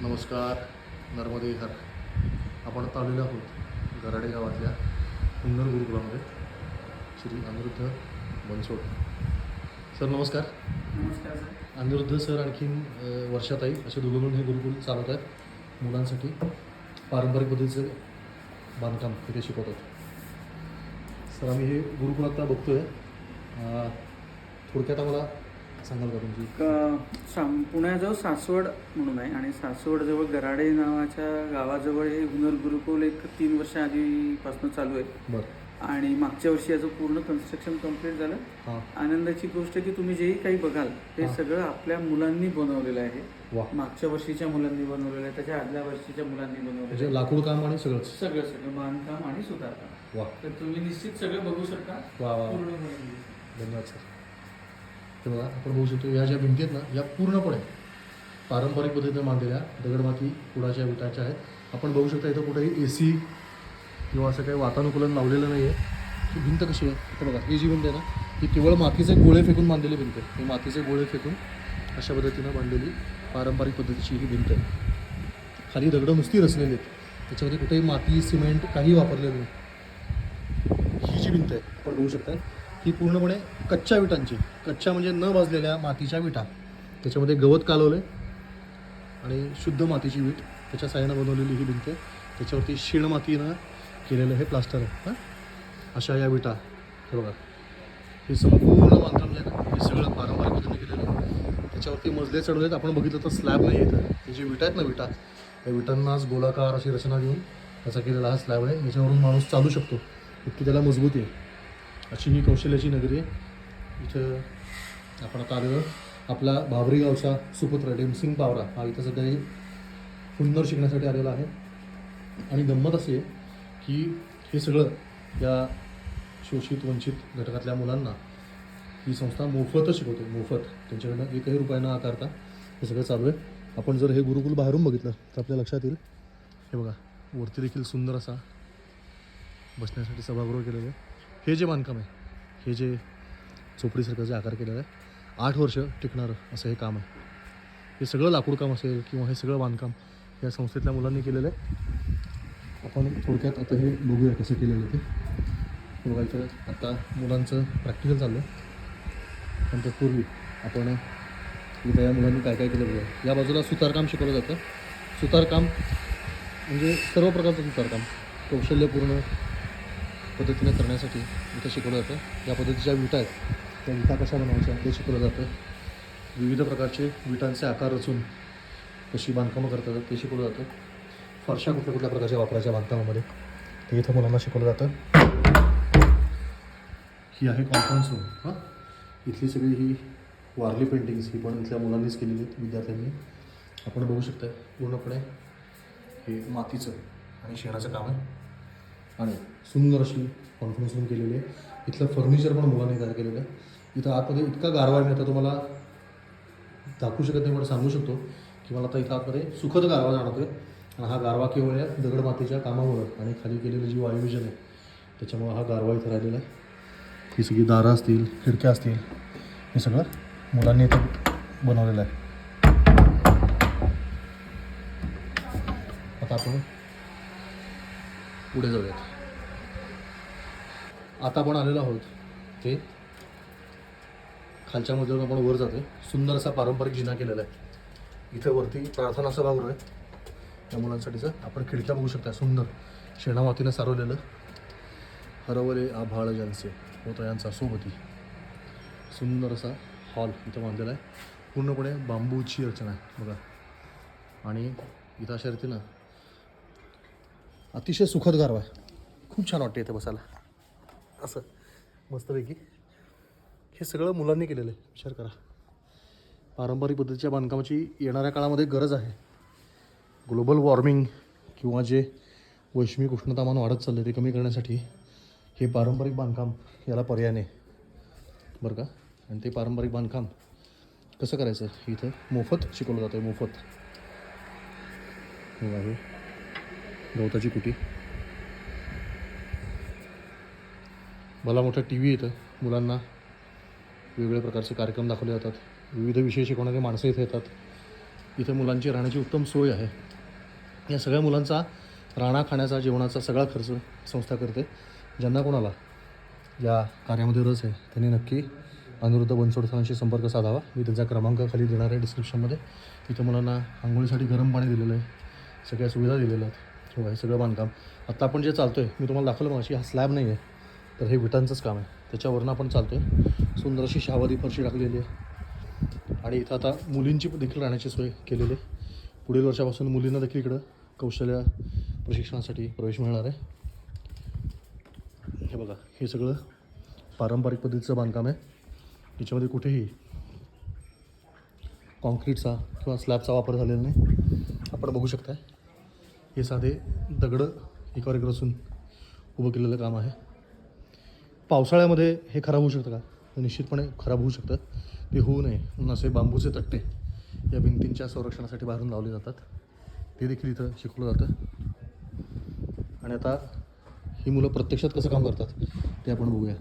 नमस्कार नर्मदे हर. आपण आता आलेलो आहोत गराडे गावातल्या हुन्नर गुरुकुलामध्ये श्री अनिरुद्ध बनसोड. सर नमस्कार. नमस्कार सर. अनिरुद्ध सर आणखीन वर्षाताई असे दोघं मिळून हे गुरुकुल चालवत आहेत. मुलांसाठी पारंपरिक पद्धतीचं बांधकाम इथे शिकवतात सर आम्ही हे गुरुकुल आता बघतोय. अ, थोडक्यात आम्हाला सांगाल का तुमची? साम पुण्याजवळ सासवड म्हणून आहे आणि सासवडजवळ गराडे नावाच्या गावाजवळ हे हुनर गुरुकुल एक तीन वर्ष आधीपासून चालू आहे. बरं. आणि मागच्या वर्षी याचं पूर्ण कन्स्ट्रक्शन कंप्लीट झालं. हां. आनंदाची गोष्ट की तुम्ही जेही काही बघाल ते हा. सगळं आपल्या मुलांनी बनवलेलं आहे. वा. मागच्या वर्षीच्या मुलांनी बनवलेलं आहे त्याच्या आदल्या वर्षीच्या मुलांनी बनवलेलं म्हणजे आहे. लाकूड काम आणि सगळंच. सगळं सगळं बांधकाम आणि सुधारकाम. तर तुम्ही निश्चित सगळं बघू शकता. धन्यवाद सर. हे बघा आपण बघू शकतो या ज्या भिंती आहेत ना या पूर्णपणे पारंपरिक पद्धतीने बांधलेल्या दगडमाती कुडाच्या विटाच्या आहेत. आपण बघू शकता इथं कुठेही ए सी किंवा असं काही वातानुकूलन लावलेलं नाही आहे ही भिंत कशी आहे? इथं बघा ही जी भिंत आहे ना ही केवळ मातीचे गोळे फेकून बांधलेली भिंत आहे. ही मातीचे गोळे फेकून अशा पद्धतीनं बांधलेली पारंपरिक पद्धतीची ही भिंत आहे. खाली दगडं नुसती रचलेली आहेत. त्याच्यामध्ये कुठेही माती सिमेंट काही वापरलेलं नाही. ही जी भिंत आहे आपण बघू शकता. ही पूर्णपणे कच्च्या विटांची कच्च्या म्हणजे न भाजलेल्या मातीच्या विटा. त्याच्यामध्ये गवत कालवलं आणि शुद्ध मातीची वीट. त्याच्या साह्यानं बनवलेली ही भिंत आहे. त्याच्यावरती शिणमातीनं केलेलं हे प्लास्टर आहे हां? अशा या विटा. हे बघा. हे संपूर्ण बांधकाम जे आहे हे सगळं पारंपरिक पद्धतीने केलेलं आहे. त्याच्यावरती मजले चढवलेत. आपण बघितलं तर स्लॅब नाही येतं हे जे विटा आहेत ना विटा या विटांनाच गोलाकार अशी रचना देऊन त्याचा केलेला हा स्लॅब आहे. याच्यावरून माणूस चालू शकतो. इतकी त्याला मजबूती आहे. अशी ही कौशल्याची नगरी आहे. इथं आपण आता आलेलो आपला भाबरी गावचा सुपुत्र डेमसिंग पावरा हा इथं सध्या हुन्नर शिकण्यासाठी आलेला आहे. आणि गंमत अशी आहे की हे सगळं या शोषित वंचित घटकातल्या मुलांना ही संस्था मोफतच शिकवते. मोफत. त्यांच्याकडनं एकही रुपया न आकारता हे सगळं चालू आहे. आपण जर हे गुरुकुल बाहेरून बघितलं तर आपल्या लक्षात येईल. हे बघा वरती देखील सुंदर असा बसण्यासाठी सभागृह केलेलं आहे. हे जे बांधकाम आहे हे जे झोपडीसारखं जे आकार केलेलं आहे आठ वर्ष टिकणारं असं हे काम आहे. हे सगळं लाकूड काम असेल किंवा हे सगळं बांधकाम या संस्थेतल्या मुलांनी केलेलं आहे. आपण थोडक्यात आता हे बघूया कसं केलेलं आहे ते. बघायचं आता मुलांचं प्रॅक्टिकल चाललं आहे पण त्यापूर्वी आपण इथं या मुलांनी काय काय केलं बघूया या बाजूला सुतारकाम शिकवलं जातं. सुतारकाम म्हणजे सर्व प्रकारचं सुतारकाम. कौशल्यपूर्ण पद्धतीने करण्यासाठी इथं शिकवलं जातं. या पद्धतीच्या विटा आहेत त्या विटा कशा बनवायच्या ते शिकवलं जातं. विविध प्रकारचे विटांचे आकार रचून कशी बांधकामं करता येतात ते शिकवलं जातं. फरशा कुठल्या कुठल्या प्रकारच्या वापरायच्या बांधकामामध्ये ते इथं मुलांना शिकवलं जातं. ही आहे कॉन्फरन्स रूम हां? इथली सगळी ही वारली पेंटिंग्स ही पण इथल्या मुलांनीच केलेली आहेत विद्यार्थ्यांनी. आपण बघू शकता पूर्णपणे हे मातीचं आणि शेणाचं काम आहे. आणि सुंदर अशी कॉन्फरन्स रूम केलेली आहे. इथलं फर्निचर पण मुलांनी तयार केलेलं आहे. इथं आतमध्ये इतका गारवा आहे आता तुम्हाला दाखवू शकत नाही पण सांगू शकतो की मला आता इथं आतमध्ये सुखद गारवा जाणवतोय. आणि हा गारवा केवळ या दगडमातीच्या कामामुळं आणि खाली केलेलं जी वायुविजन आहे. त्याच्यामुळं हा गारवा इथं राहिलेला आहे. ही सगळी दारं असतील खिडक्या असतील हे सगळं मुलांनी इथं बनवलेलं आहे. आता आपण पुढे जाऊयात. आता आपण आलेलो आहोत ते खालच्या मजल्यावर आपण वर जातोय. सुंदर असा पारंपरिक जिना केलेला आहे. इथं वरती प्रार्थना सभागृह आहे. त्या मुलांसाठीचं आपण खिडक्या बघू शकता. सुंदर शेणामातीनं सारवलेलं हरवले आभाळ जनसे होता यांचा सोबती. सुंदर असा हॉल इथं बांधलेला आहे. पूर्णपणे बांबूची रचना आहे. बघा. आणि इथं अशा रीतीनं अतिशय सुखद गारवा आहे. खूप छान वाटते इथे बसायला. असं मस्तपैकी. हे सगळं मुलांनी केलेलं आहे. विचार करा. पारंपरिक पद्धतीच्या बांधकामाची येणाऱ्या काळामध्ये गरज आहे. ग्लोबल वॉर्मिंग किंवा जे वैश्विक उष्णतामान वाढत चाललं ते कमी करण्यासाठी हे पारंपरिक बांधकाम याला पर्याय नाही. बरं का? आणि ते पारंपरिक बांधकाम कसं करायचं? इथं मोफत शिकवलं जातं आहे मोफत. हे आहे गवताची कुटी. भला मोठा टी व्ही येतं मुलांना. वेगवेगळ्या प्रकारचे कार्यक्रम दाखवले जातात. विविध विषय शिकवणारी माणसं इथे येतात. इथं मुलांची राहण्याची उत्तम सोय आहे. या सगळ्या मुलांचा राहणा खाण्याचा जेवणाचा सगळा खर्च संस्था करते. ज्यांना कोणाला या कार्यामध्ये रस आहे त्यांनी नक्की अनिरुद्ध बनसोड सरांशी संपर्क साधावा. मी त्यांचा क्रमांक खाली देणार आहे डिस्क्रिप्शनमध्ये. तिथं मुलांना आंघोळीसाठी गरम पाणी दिलेलं आहे. सगळ्या सुविधा दिलेल्या आहेत. हो, हे सगळं बांधकाम. आत्ता आपण जे चालतो आहे मी तुम्हाला दाखवलं मग अशी हा स्लॅब नाही आहे तर हे विटांचंच काम आहे. त्याच्यावरनं आपण चालतो आहे सुंदर अशी शावादी फरशी टाकलेली आहे. आणि इथं आता मुलींची देखील राहण्याची सोय केलेली आहे. पुढील वर्षापासून मुलींना देखील इकडं कौशल्य प्रशिक्षणासाठी प्रवेश मिळणार आहे. हे बघा हे सगळं पारंपरिक पद्धतीचं बांधकाम आहे. त्याच्यामध्ये कुठेही कॉन्क्रीटचा किंवा स्लॅबचा वापर झालेला नाही. आपण बघू शकताय. हे साधे दगडं एकावर एक रचून उभं केलेलं काम आहे. पावसाळ्यामध्ये हे खराब होऊ शकतं का? निश्चितपणे खराब होऊ शकतं. ते होऊ नये. म्हणून असे बांबूचे तट्टे या भिंतींच्या संरक्षणासाठी बाहेरून लावले जातात. ते देखील इथं शिकवलं जातं. आणि आता ही मुलं प्रत्यक्षात कसं काम करतात ते आपण बघूया.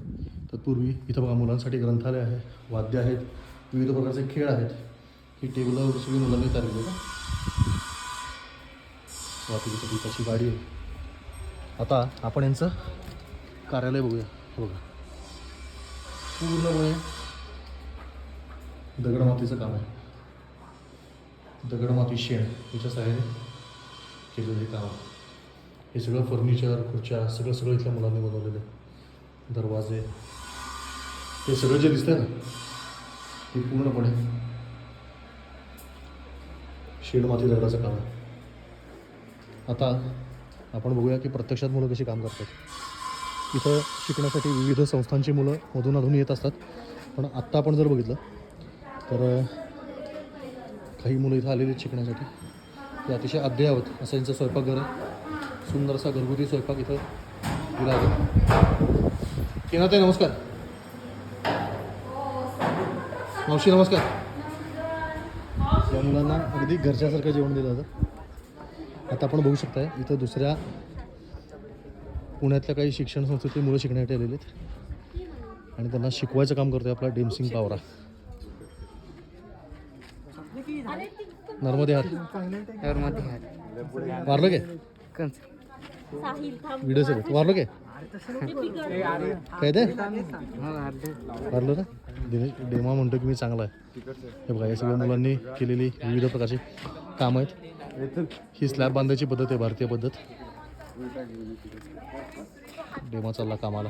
तत्पूर्वी इथं बघा मुलांसाठी ग्रंथालय आहे वाद्य आहेत विविध प्रकारचे खेळ आहेत. ही टेबलावर सगळी मुलांनी तयार केली. वाहतुकीसाठी तशी गाडी आहे. आता आपण यांचं कार्यालय बघूया. बघा. पूर्णपणे दगडमातीचं काम आहे. दगडमाती शेण याच्या सहाय्याने केलेलं हे काम आहे. हे सगळं फर्निचर खुर्च्या सगळं सगळं इथल्या मुलांनी बनवलेलं आहे. दरवाजे. हे सगळं जे दिसतंय ना ते पूर्णपणे शेड माती दगडाचं काम आहे. आता आपण बघूया की प्रत्यक्षात मुलं कशी काम करतात. इथं शिकण्यासाठी विविध संस्थांची मुलं मधून अधून येत असतात. पण आत्ता आपण जर बघितलं तर काही मुलं इथं आलेली आहेत शिकण्यासाठी. ते अतिशय अद्ययावत असं यांचं स्वयंपाकघर आहे. सुंदरसा घरगुती स्वयंपाक इथं दिला जातो केनाताई नमस्कार. मावशी नमस्कार. या मुलांना अगदी घरच्यासारखं जेवण दिलं जातं आता आपण बघू शकताय इथं दुसऱ्या पुण्यातल्या काही शिक्षण संस्थेतली मुलं शिकण्यासाठी आलेली आहेत. आणि त्यांना शिकवायचं काम करतोय आपला डेमसिंग पावरा. नर्मदे हात. वारलं गे व्हिडिओ सर वारलं गे काय ते? वारलं ना? दिनेश डेमा म्हणतो की मी चांगला आहे. हे बघा या सगळ्या मुलांनी केलेली विविध प्रकारची कामं आहेत. ही स्लॅब बांधायची पद्धत आहे भारतीय पद्धत. डेमो चालला कामाला.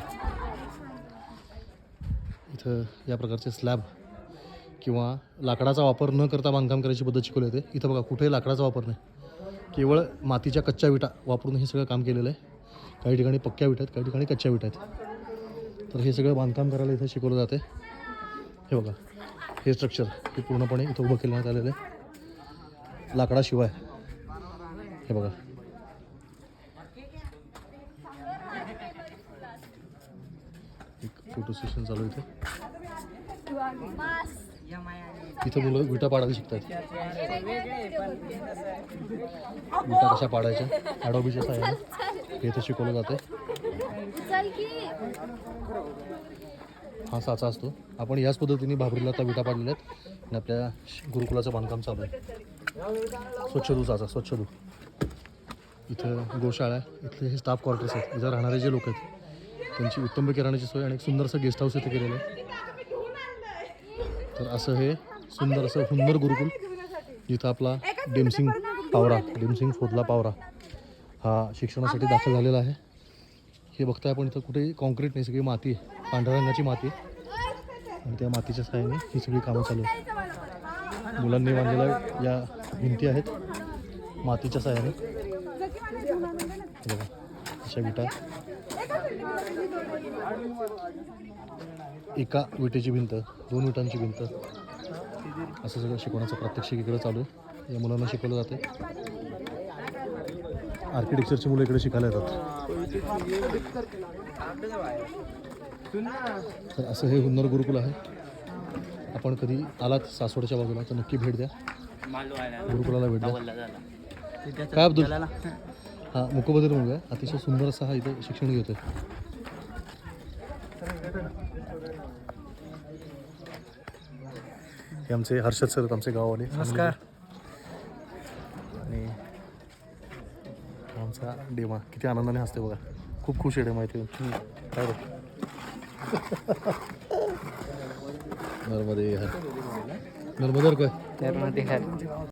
इथं या प्रकारचे स्लॅब किंवा लाकडाचा वापर न करता बांधकाम करायची पद्धत शिकवली जाते इथं बघा कुठेही लाकडाचा वापर नाही. केवळ मातीच्या कच्च्या विटा वापरून हे सगळं काम केलेलं आहे. काही ठिकाणी पक्क्या विटा आहेत काही ठिकाणी कच्च्या विटा आहेत. तर हे सगळं बांधकाम करायला इथं शिकवलं जाते. हे बघा हे स्ट्रक्चर हे पूर्णपणे इथं उभं केलं आलेलं आहे. लाकडाशिवाय. हे बघा एक फोटो सेशन चालू इथे. इथं मुलं विटा पाडायला शिकतात विटा कशा पाडायच्या? आडोबीच्या साह्याने. हे इथं शिकवलं जातं हा साचा असतो. आपण याच पद्धतीने भाबरीला आता विटा पाडलेल्या आहेत. आणि आपल्या गुरुकुलाचं बांधकाम चालू आहे. स्वच्छधू साचा स्वच्छधू इथं गोशाळा आहे. इथले हे स्टाफ क्वार्टर्स आहेत. इथं राहणारे जे लोक आहेत. त्यांची उत्तम राहण्याची सोय आणि एक सुंदरसं गेस्ट हाऊस इथे केलेलं आहे. तर असं हे सुंदर असं सुंदर गुरुकुल जिथं आपला डेमसिंग पावरा डेमसिंग फोदला पावरा हा शिक्षणासाठी दाखल झालेला आहे. हे बघताय आपण इथं कुठेही कॉन्क्रीट नाही सगळी माती आहे पांढऱ्या रंगाची माती आणि त्या मातीच्या सहाय्याने ही सगळी कामं चालू आहेत. मुलांनी बांधलेल्या या भिंती आहेत मातीच्या सहाय्याने. हे अशा विटा एका विटेची भिंत दोन विटांची भिंत. असं सगळं शिकवण्याचं प्रात्यक्षिक इकडे चालू आहे. या मुलांना शिकवलं जाते आर्किटेक्चरची मुलं इकडे शिकायला येतात. तर असं हे हुन्नर गुरुकुल आहे. आपण कधी आलात सासवडच्या बाजूला तर नक्की भेट द्या. गुरुकुलाला भेट द्या. काय अब्दुल? हा मुकबधीर मुलगा आहे. अतिशय सुंदर असा हा इथं शिक्षण घेतोय. हे आमचे हर्षद सर आमचे गाववाले. नमस्कार. आणि आमचा डेमा किती आनंदाने हसते बघा. खूप खुश आहे डेमा इथे. काय? नर्मदे हर नर्मदर काय? ते